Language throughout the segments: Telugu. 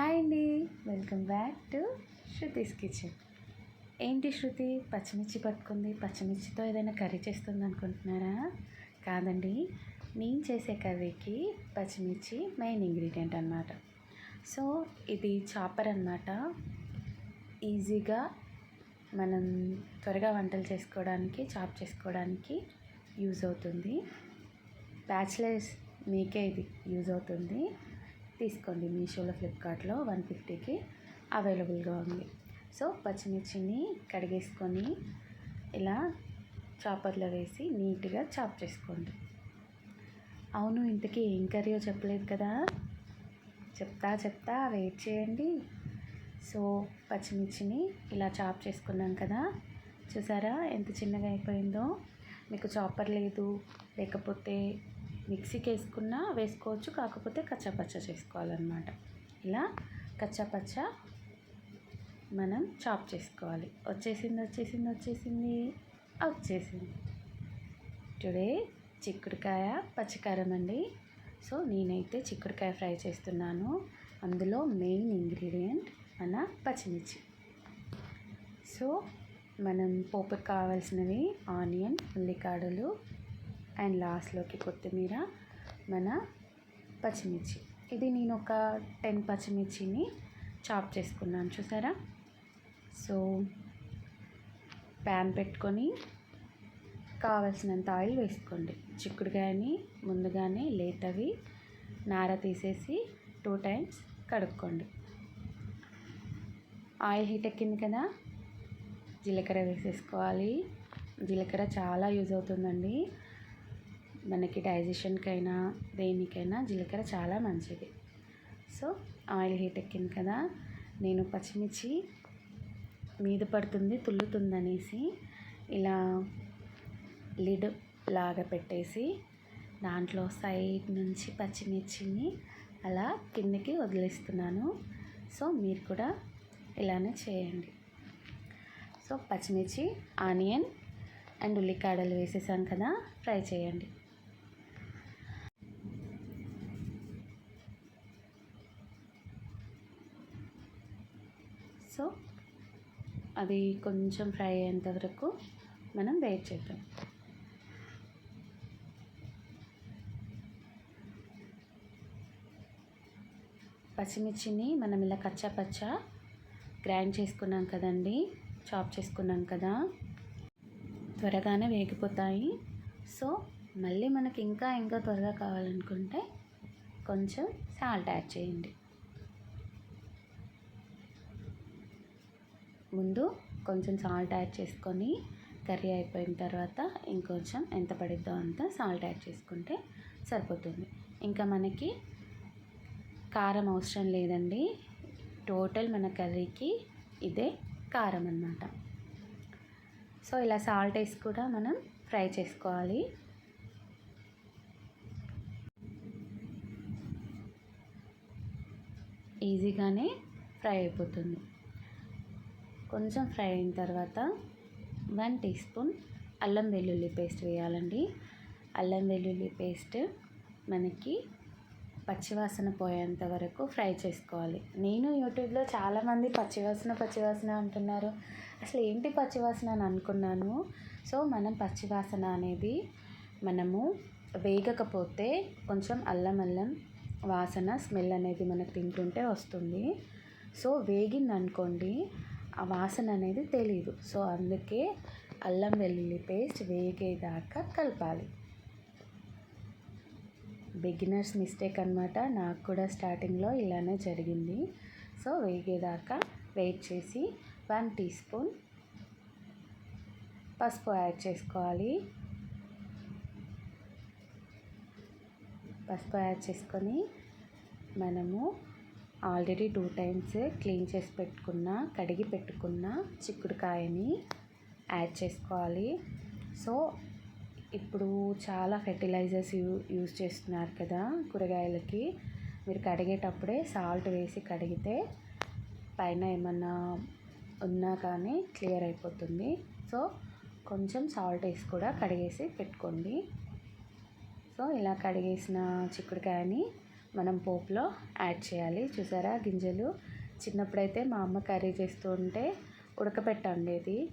హాయ్ అండి. Welcome back to Shruti's kitchen. ఏంటి శృతి? పచ్చిమిర్చి పట్టుకుంది. పచ్చిమిర్చితో ఏదైనా కర్రీ చేస్తుంది అనుకుంటున్నారా? కాదండి. నేను చేసే కర్రీకి పచ్చిమిర్చి మెయిన్ ఇంగ్రీడియంట్ అనమాట సో ఇది చాపర్ అనమాట ఈజీగా మనం త్వరగా వంటలు చేసుకోవడానికి చాప్ చేసుకోవడానికి యూజ్ అవుతుంది. బ్యాచిలర్స్ మీకే ఇది యూజ్ అవుతుంది. తీసుకోండి మీషోలో ఫ్లిప్కార్ట్లో వన్ ఫిఫ్టీకి అవైలబుల్గా ఉంది. సో పచ్చిమిర్చిని కడిగేసుకొని ఇలా చాపర్లో వేసి నీట్గా చాప్ చేసుకోండి. అవును ఇంతకీ ఏం కర్రీయో చెప్పలేదు కదా? చెప్తా చెప్తా వెయిట్ చేయండి. సో పచ్చిమిర్చిని ఇలా చాప్ చేసుకున్నాం కదా? చూసారా ఎంత చిన్నగా అయిపోయిందో? మీకు చాపర్ లేదు లేకపోతే మిక్సీకి వేసుకున్నా వేసుకోవచ్చు కాకపోతే కచ్చాపచ్చ చేసుకోవాలన్నమాట. ఇలా కచ్చాపచ్చ మనం చాప్ చేసుకోవాలి. వచ్చేసింది వచ్చేసింది వచ్చేసింది వచ్చేసింది టుడే చిక్కుడుకాయ పచ్చికారం అండి. సో నేనైతే చిక్కుడుకాయ ఫ్రై చేస్తున్నాను. అందులో మెయిన్ ఇంగ్రీడియంట్ మన పచ్చిమిర్చి. సో మనం పోపుకి కావాల్సినవి ఆనియన్ ఉల్లికాడలు అండ్ లాస్ట్లోకి కొత్తిమీర మన పచ్చిమిర్చి. ఇది నేను ఒక టెన్ పచ్చిమిర్చిని చాప్ చేసుకున్నాను చూసారా? సో ప్యాన్ పెట్టుకొని కావలసినంత ఆయిల్ వేసుకోండి. చిక్కుడుకాయని ముందుగానే లేతవి నార తీసేసి టూ టైమ్స్ కడుక్కోండి. ఆయిల్ హీట్ ఎక్కింది కదా? జీలకర్ర వేసేసుకోవాలి. జీలకర్ర చాలా యూజ్ అవుతుందండి. మనకి డైజెషన్కైనా దేనికైనా జీలకర్ర చాలా మంచిది. సో ఆయిల్ హీట్ ఎక్కింది కదా నేను పచ్చిమిర్చి మీద పడుతుంది తుల్లుతుంది అనేసి ఇలా లిడ్ లాగా పెట్టేసి దాంట్లో సైడ్ నుంచి పచ్చిమిర్చిని అలా కిందకి వదిలేస్తున్నాను. సో మీరు కూడా ఇలానే చేయండి. సో పచ్చిమిర్చి ఆనియన్ అండ్ ఉల్లికాడలు వేసేసాను కదా ఫ్రై చేయండి సో అవి కొంచెం ఫ్రై అయ్యేంత వరకు మనం వెయిట్ చేద్దాం. పచ్చిమిర్చిని మనం ఇలా కచ్చా పచ్చా గ్రైండ్ చేసుకున్నాం కదండి చాప్ చేసుకున్నాం కదా. త్వరగానే వేగిపోతాయి. సో మళ్ళీ మనకి ఇంకా ఇంకా త్వరగా కావాలనుకుంటే కొంచెం సాల్ట్ యాడ్ చేయండి. ముందు కొంచెం సాల్ట్ యాడ్ చేసుకొని కర్రీ అయిపోయిన తర్వాత ఇంకొంచెం ఎంత పడిద్దో అంత సాల్ట్ యాడ్ చేసుకుంటే సరిపోతుంది. ఇంకా మనకి కారం అవసరం లేదండి. టోటల్ మన కర్రీకి ఇదే కారం అన్నమాట. సో ఇలా సాల్ట్ వేసి కూడా మనం ఫ్రై చేసుకోవాలి. ఈజీగానే ఫ్రై అయిపోతుంది. కొంచెం ఫ్రై అయిన తర్వాత వన్ టీ స్పూన్ అల్లం వెల్లుల్లి పేస్ట్ వేయాలండి. అల్లం వెల్లుల్లి పేస్ట్ మనకి పచ్చివాసన పోయేంత వరకు ఫ్రై చేసుకోవాలి. నేను యూట్యూబ్లో చాలామంది పచ్చివాసన పచ్చివాసన అంటున్నారు. అసలు ఏంటి పచ్చివాసన అని అనుకున్నాను. సో మనం పచ్చివాసన అనేది మనము వేగకపోతే కొంచెం అల్లం అల్లం వాసన స్మెల్ అనేది మనకు తింటుంటే వస్తుంది. సో వేగింది అనుకోండి ఆ వాసన అనేది తెలియదు సో అందుకే అల్లం వెల్లుల్లి పేస్ట్ వేగేదాకా కలపాలి. బిగినర్స్ మిస్టేక్ అనమాట నాకు కూడా స్టార్టింగ్లో ఇలానే జరిగింది. సో వేగేదాకా వెయిట్ చేసి వన్ టీ స్పూన్ పసుపు యాడ్ చేసుకోవాలి. పసుపు యాడ్ చేసుకొని మనము ఆల్రెడీ టూ టైమ్స్ క్లీన్ చేసి పెట్టుకున్న కడిగి పెట్టుకున్న చిక్కుడుకాయని యాడ్ చేసుకోవాలి. సో ఇప్పుడు చాలా ఫెర్టిలైజర్స్ యూ యూజ్ చేస్తున్నారు కదా కూరగాయలకి. మీరు కడిగేటప్పుడే సాల్ట్ వేసి కడిగితే పైన ఏమన్నా ఉన్నా కానీ క్లియర్ అయిపోతుంది. సో కొంచెం సాల్ట్ వేసి కూడా కడిగేసి పెట్టుకోండి. సో ఇలా కడిగేసిన చిక్కుడుకాయని మనం పోపులో యాడ్ చేయాలి. చూసారా గింజలు? చిన్నప్పుడైతే మా అమ్మ కర్రీ చేస్తూ ఉంటే ఉడకబెట్టండేది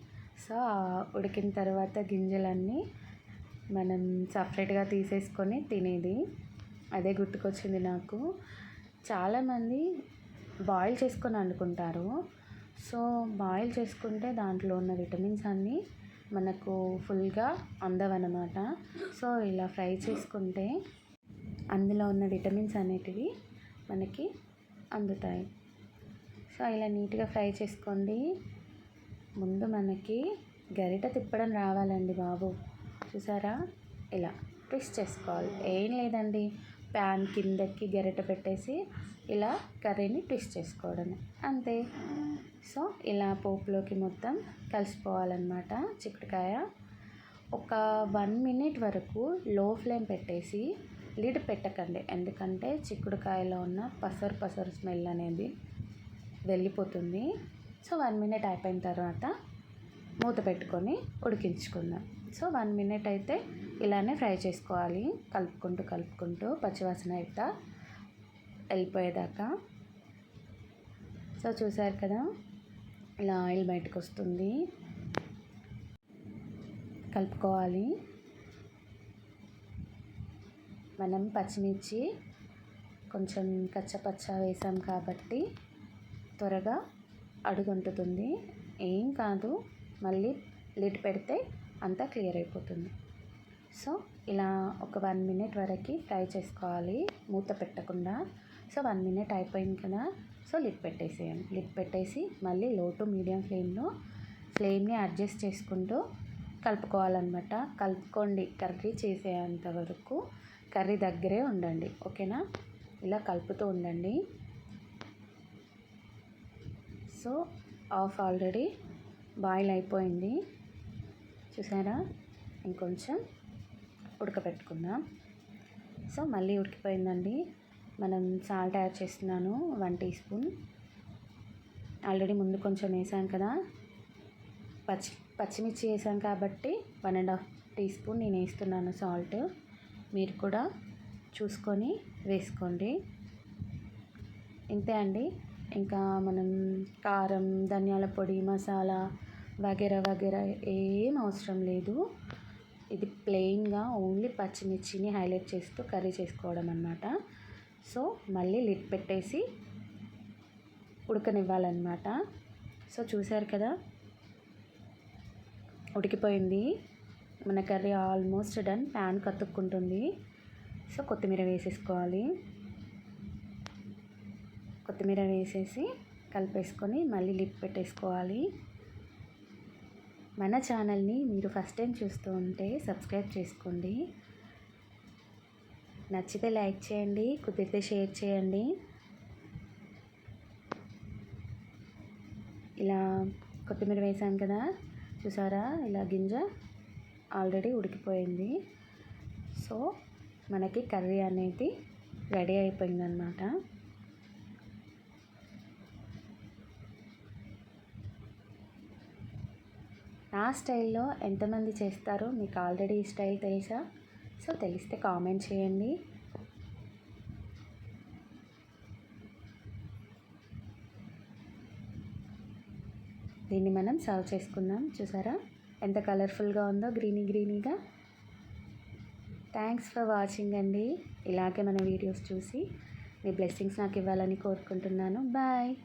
సో ఆ ఉడికిన తర్వాత గింజలన్నీ మనం సపరేట్గా తీసేసుకొని తినేది. అదే గుర్తుకొచ్చింది నాకు. చాలామంది బాయిల్ చేసుకొని వండుకుంటారు. సో బాయిల్ చేసుకుంటే దాంట్లో ఉన్న విటమిన్స్ అన్నీ మనకు ఫుల్గా అందవన్నమాట. సో ఇలా ఫ్రై చేసుకుంటే అందులో ఉన్న విటమిన్స్ అనేటివి మనకి అందుతాయి. సో ఇలా నీట్గా ఫ్రై చేసుకోండి. ముందు మనకి గరిట తిప్పడం రావాలండి బాబు. చూసారా? ఇలా ట్విస్ట్ చేసుకోవాలి. ఏం లేదండి. ప్యాన్ కిందకి గరిట పెట్టేసి ఇలా కర్రీని ట్విస్ట్ చేసుకోవడమే. అంతే. సో ఇలా పోపులోకి మొత్తం కలిసిపోవాలన్నమాట చిక్కుడుకాయ. ఒక వన్ మినిట్ వరకు లో ఫ్లేమ్ పెట్టేసి లిడ్ పెట్టకండి. ఎందుకంటే చిక్కుడుకాయలో ఉన్న పసరు పసరు స్మెల్ అనేది వెళ్ళిపోతుంది సో వన్ మినిట్ అయిపోయిన తర్వాత మూత పెట్టుకొని ఉడికించుకుందాం. సో వన్ మినిట్ అయితే ఇలానే ఫ్రై చేసుకోవాలి. కలుపుకుంటూ కలుపుకుంటూ పచ్చివాసన అయితే వెళ్ళిపోయేదాకా. సో చూసారు కదా ఇలా ఆయిల్ బయటకు వస్తుంది. కలుపుకోవాలి. మనం పచ్చిమిర్చి కొంచెం కచ్చపచ్చ వేసాం కాబట్టి త్వరగా అడుగంటుతుంది. ఏం కాదు మళ్ళీ లిడ్ పెడితే అంతా క్లియర్ అయిపోతుంది. సో ఇలా ఒక వన్ మినిట్ వరకు ఫ్రై చేసుకోవాలి. మూత పెట్టకుండా. సో వన్ మినిట్ అయిపోయింది కదా. సో లిడ్ పెట్టేసేయండి. లిడ్ పెట్టేసి మళ్ళీ లో టు మీడియం ఫ్లేమ్లో ఫ్లేమ్ని అడ్జస్ట్ చేసుకుంటూ కలుపుకోవాలన్నమాట. కలుపుకోండి. కర్రీ చేసేంత వరకు. కర్రీ దగ్గరే ఉండండి ఓకేనా? ఇలా కలుపుతూ ఉండండి. సో ఆఫ్ ఆల్రెడీ బాయిల్ అయిపోయింది. చూసారా? ఇంకొంచెం ఉడకబెట్టుకుందాం. సో మళ్ళీ ఉడికిపోయిందండి. మనం సాల్ట్ యాడ్ చేస్తున్నాను వన్ టీ స్పూన్. ఆల్రెడీ ముందు కొంచెం వేసాం కదా. పచ్చి పచ్చిమిర్చి వేసాం కాబట్టి one and half teaspoon నేను వేస్తున్నాను సాల్ట్. మీరు కూడా చూసుకొని వేసుకోండి. ఇంతే అండి. ఇంకా మనం కారం ధనియాల పొడి మసాలా వగేరా వగేరా ఏం అవసరం లేదు. ఇది ప్లెయిన్గా ఓన్లీ పచ్చిమిర్చిని హైలైట్ చేస్తూ కర్రీ చేసుకోవడం అనమాట సో మళ్ళీ లిట్ పెట్టేసి ఉడకనివ్వాలన్నమాట. సో చూసారు కదా? ఉడికిపోయింది. మన కర్రీ ఆల్మోస్ట్ డన్. ప్యాన్ కతుక్కుంటుంది. సో కొత్తిమీర వేసేసుకోవాలి. కొత్తిమీర వేసేసి కలిపేసుకొని మళ్ళీ లిప్ పెట్టేసుకోవాలి. మన ఛానల్ని మీరు ఫస్ట్ టైం చూస్తూ ఉంటే సబ్స్క్రైబ్ చేసుకోండి. నచ్చితే లైక్ చేయండి కుదిరితే షేర్ చేయండి. ఇలా కొత్తిమీర వేసాం కదా చూసారా? ఇలా గింజ ఆల్రెడీ ఉడికిపోయింది. సో మనకి కర్రీ అనేది రెడీ అయిపోయిందనమాట నా స్టైల్లో ఎంతమంది చేస్తారో మీకు ఆల్రెడీ ఈ స్టైల్ తెలుసా? సో తెలిస్తే కామెంట్ చేయండి. దీన్ని మనం సర్వ్ చేసుకుందాం. చూసారా? ఎంత కలర్ఫుల్గా ఉందో గ్రీనీ గ్రీనీగా. థ్యాంక్స్ ఫర్ వాచింగ్ అండి. ఇలాగే మన వీడియోస్ చూసి మీ బ్లెస్సింగ్స్ నాకు ఇవ్వాలని కోరుకుంటున్నాను. బాయ్